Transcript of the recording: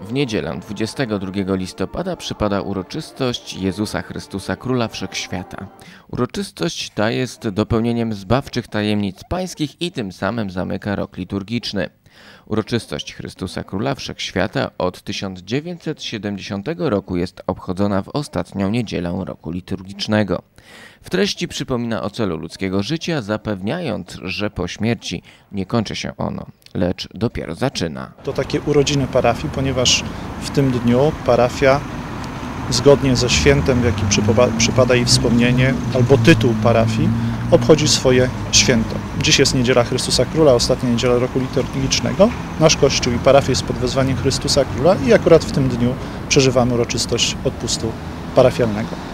W niedzielę 22 listopada przypada uroczystość Jezusa Chrystusa Króla Wszechświata. Uroczystość ta jest dopełnieniem zbawczych tajemnic pańskich i tym samym zamyka rok liturgiczny. Uroczystość Chrystusa Króla Wszechświata od 1970 roku jest obchodzona w ostatnią niedzielę roku liturgicznego. W treści przypomina o celu ludzkiego życia, zapewniając, że po śmierci nie kończy się ono, lecz dopiero zaczyna. To takie urodziny parafii, ponieważ w tym dniu parafia zgodnie ze świętem, w jakim przypada jej wspomnienie, albo tytuł parafii, obchodzi swoje święto. Dziś jest niedziela Chrystusa Króla, ostatnia niedziela roku liturgicznego. Nasz kościół i parafia jest pod wezwaniem Chrystusa Króla i akurat w tym dniu przeżywamy uroczystość odpustu parafialnego.